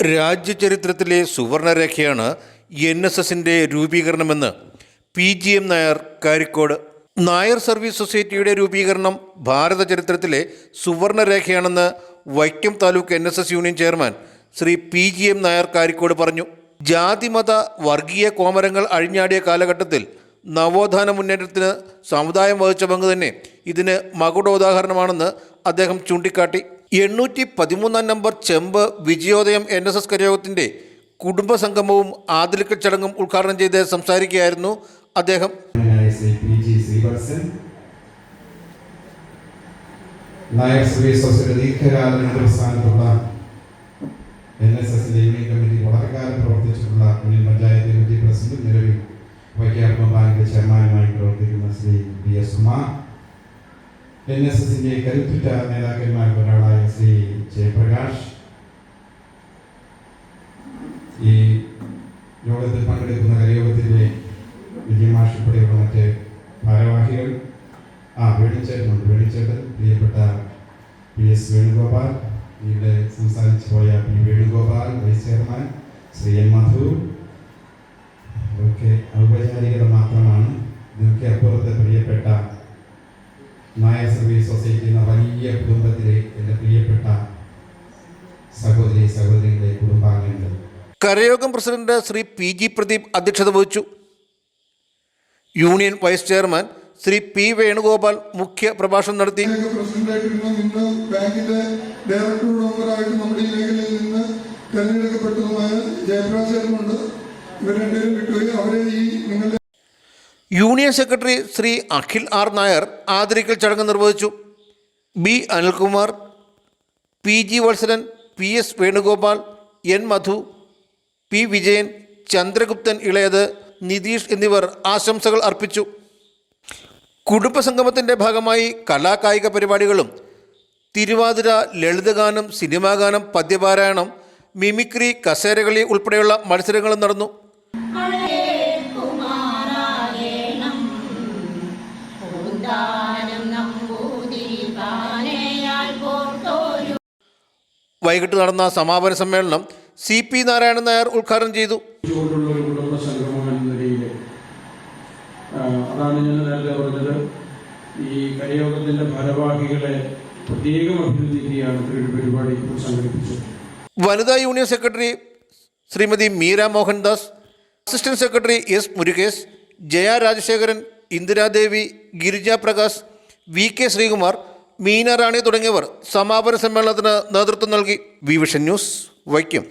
രാജ്യചരിത്രത്തിലെ സുവർണരേഖയാണ് N S എസിന്റെ രൂപീകരണമെന്ന് P G M Nair Karikode. Nair service സൊസൈറ്റിയുടെ രൂപീകരണം ഭാരത ചരിത്രത്തിലെ സുവർണരേഖയാണെന്ന് Vaikom taluk N S S union chairman Shri P G M Nair Karikode പറഞ്ഞു. ജാതിമത വർഗീയ കോമരങ്ങൾ അഴിഞ്ഞാടിയ കാലഘട്ടത്തിൽ നവോത്ഥാന മുന്നേറ്റത്തിന് സമുദായം വഹിച്ച പങ്ക് തന്നെ ഇതിന് മകുടോദാഹരണമാണെന്ന് അദ്ദേഹം ചൂണ്ടിക്കാട്ടി. എണ്ണൂറ്റി പതിമൂന്നാം നമ്പർ ചെമ്പ് വിജയോദയം എൻ എസ് എസ് കരയോഗത്തിന്റെ കുടുംബസംഗമവും ആദരിക്കൽ ചടങ്ങും ഉദ്ഘാടനം ചെയ്ത് സംസാരിക്കുകയായിരുന്നു അദ്ദേഹം. നായർ ശ്രീ സൊസൈറ്റി ദീർഘകാല സ്ഥാനത്തുള്ള എൻ എസ് എസിന്റെ യൂണിയൻ കമ്മിറ്റി വളരെ പ്രവർത്തിച്ചിട്ടുള്ള യൂണിയൻ പഞ്ചായത്ത് കമ്മിറ്റി പ്രസിഡന്റ് നിലവിൽ വൈക്കാർമ്മ ബാങ്കിന്റെ ചെയർമാനുമായി പ്രവർത്തിക്കുന്ന Shri B S Sumar N S എസിന്റെ കരുത്തുറ്റ നേതാക്കന്മാരിൽ ഒരാളായ ശ്രീ ജയപ്രകാശ് ഈ യോഗത്തിൽ പങ്കെടുക്കുന്ന കലയോഗത്തിന്റെ വിജയമാഷ് ഉൾപ്പെടെയുള്ള മറ്റ് ഭാരവാഹികൾ. ആ വേണിച്ചേട്ടനുണ്ട്. വേണിച്ചേട്ടൻ പ്രിയപ്പെട്ട പി എസ് വേണുഗോപാൽ. ഇവിടെ സംസാരിച്ചു പോയ P Venugopal vice chairman Shri N Madhu. ഒക്കെ ഔപചാരികത മാത്രമാണ്. ഇതിനൊക്കെ അപ്പുറത്ത് പ്രിയപ്പെട്ട നായർ സർവീസ് സൊസൈറ്റി എന്ന വലിയ കുടുംബത്തിലെ Karayogam president Shri P G Pradeep അധ്യക്ഷത വഹിച്ചു. Union vice chairman Shri P Venugopal മുഖ്യ പ്രഭാഷണം നടത്തി. Union secretary Shri Akhil R Nair ആദരിക്കൽ ചടങ്ങ് നിർവഹിച്ചു. B Anilkumar P G Vatsaran P S Venugopal N Madhu P. Vijayan Chandraguptan Elayath Nitheesh എന്നിവർ ആശംസകൾ അർപ്പിച്ചു. കുടുംബസംഗമത്തിന്റെ ഭാഗമായി കലാകായിക പരിപാടികളും തിരുവാതിര ലളിതഗാനം സിനിമാഗാനം പദ്യപാരായണം മിമിക്രി കസേരകളി ഉൾപ്പെടെയുള്ള മത്സരങ്ങളും നടന്നു. വൈകിട്ട് നടന്ന സമാപന സമ്മേളനം സി പി നാരായണൻ നായർ ഉദ്ഘാടനം ചെയ്തു. അതാണ് ഞാൻ നേരത്തെ പറഞ്ഞത്. ഈ കരയോഗത്തിന്റെ ഭാരവാഹികളെ പ്രത്യേകം അഭിനന്ദിക്കുകയാണ് ഒരു പരിപാടി സംഘടിപ്പിച്ചത്. വനിതാ union secretary Shrimati Meera Mohandas assistant secretary S Murukesh Jaya Rajasekharan Indiradevi Girija Prakash V K Sreekumar Meena Rani തുടങ്ങിയവർ സമാപന സമ്മേളനത്തിന് നേതൃത്വം നൽകി വിവിഷൻ ന്യൂസ് വൈക്കം.